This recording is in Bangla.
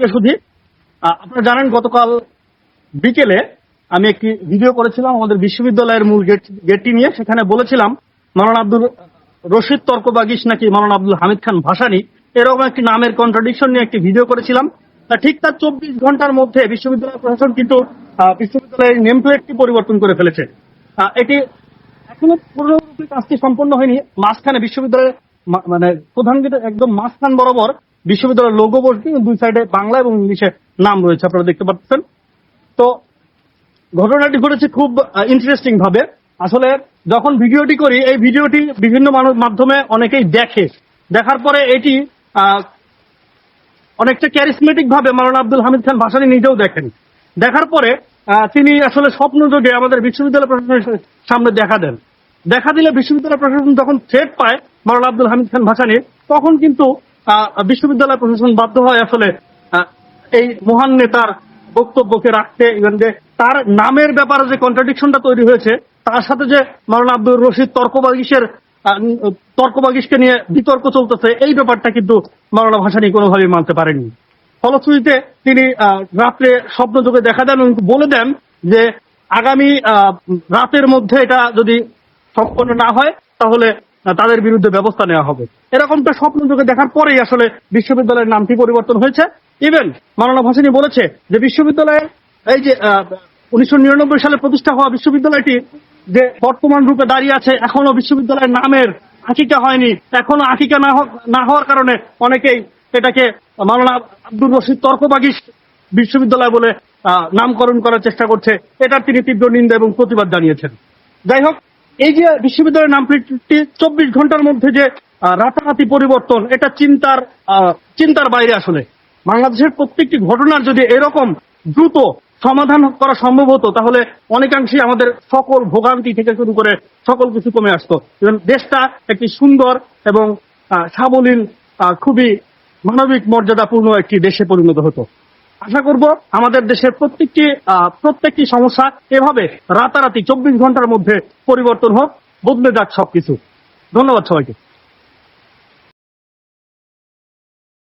প্রিয় সুধী আপনারা জানেন গতকাল বিকেলে আমি একটি ভিডিও করেছিলাম আমাদের বিশ্ববিদ্যালয়ের মূল গেট, গেটটি নিয়ে। সেখানে বলেছিলাম, মাওলানা আব্দুল রশিদ তর্কবাগিস নাকি মাওলানা আব্দুল হামিদ খান ভাসানি, এরকম একটি নামের কন্ট্রাডিকশন নিয়ে একটি ভিডিও করেছিলাম। ঠিক তার চব্বিশ ঘণ্টার মধ্যে বিশ্ববিদ্যালয় প্রশাসন কিন্তু বিশ্ববিদ্যালয়ের নেম প্লেটটি পরিবর্তন করে ফেলেছে। এটি এখনও পুরোপুরি কাজটি সম্পন্ন হয়নি। মাঝখানে বিশ্ববিদ্যালয়ের মানে প্রধান একদম মাঝখান বরাবর বিশ্ববিদ্যালয়ের লোগো বসবে দুই সাইডে বাংলা এবং ইংলিশে নাম রয়েছে, আপনারা দেখতে পাচ্ছেন। তো ঘটনাটি ঘটেছে খুব ইন্টারেস্টিং ভাবে। আসলে যখন ভিডিওটি করি, এই ভিডিওটি বিভিন্ন মানুষ মাধ্যমে অনেকেই দেখে। দেখার পরে এটি অনেকটা ক্যারিসমেটিক ভাবে মাওলানা আব্দুল হামিদ খান ভাসানি নিজেও দেখেন। দেখার পরে তিনি আসলে স্বপ্ন যোগে আমাদের বিশ্ববিদ্যালয় প্রশাসনের সামনে দেখা দেন। দেখা দিলে বিশ্ববিদ্যালয় প্রশাসন যখন থ্রেট পায় মাওলানা আব্দুল হামিদ খান ভাসানি তখন কিন্তু বিশ্ববিদ্যালয় প্রশাসন বাধ্য হয় আসলে এই মহান নেতার বক্তব্যকে রাখতে ইভেন যে তার নামের ব্যাপারে যে কন্ট্রাডিকশনটা তৈরি হয়েছে, তার সাথে যে মাওলানা আব্দুর রশিদ তর্কবাগিসের তর্কবাগিসকে নিয়ে বিতর্ক চলতেছে, এই ব্যাপারটা কিন্তু মাওলানা ভাসানি কোনোভাবেই মানতে পারেননি। ফলশ্রুতিতে তিনি রাত্রে স্বপ্ন যোগে দেখা দেন এবং বলে দেন যে আগামী রাতের মধ্যে এটা যদি সম্পন্ন না হয়, তাহলে তাদের বিরুদ্ধে ব্যবস্থা নেওয়া হবে। এরকমটা স্বপ্ন যোগে দেখার পরেই আসলে বিশ্ববিদ্যালয়ের নামটি পরিবর্তন হয়েছে। ইভেন মাওলানা ভাসানি বলেছে যে বিশ্ববিদ্যালয়ের এই যে উনিশশো নিরানব্বই সালে প্রতিষ্ঠা হওয়া বিশ্ববিদ্যালয়টি যে বর্তমান রূপে দাঁড়িয়ে আছে, এখনও বিশ্ববিদ্যালয়ের নামের আকিকা হয়নি। এখনও আকিকা না হওয়ার কারণে অনেকেই এটাকে মাওলানা আব্দুর রশিদ তর্কবাগিস বিশ্ববিদ্যালয় বলে নামকরণ করার চেষ্টা করছে। এটার তিনি তীব্র নিন্দা এবং প্রতিবাদ জানিয়েছেন। যাই হোক এই যে বিশ্ববিদ্যালয়ের নামটি চব্বিশ ঘণ্টার মধ্যে যে রাতারাতি পরিবর্তন, এটা চিন্তার চিন্তার বাইরে আসলে। বাংলাদেশের প্রত্যেকটি ঘটনার যদি এরকম দ্রুত সমাধান করা সম্ভব হতো, তাহলে অনেকাংশেই আমাদের সকল ভোগান্তি থেকে শুরু করে সকল কিছু কমে আসতো। দেশটা একটি সুন্দর এবং সাবলীল খুবই মানবিক মর্যাদাপূর্ণ একটি দেশে পরিণত হতো। আশা করব আমাদের দেশের প্রত্যেকটি প্রত্যেকটি সমস্যা এভাবে রাতারাতি চব্বিশ ঘণ্টার মধ্যে পরিবর্তন হোক, বদলে যাক সবকিছু। ধন্যবাদ সবাইকে।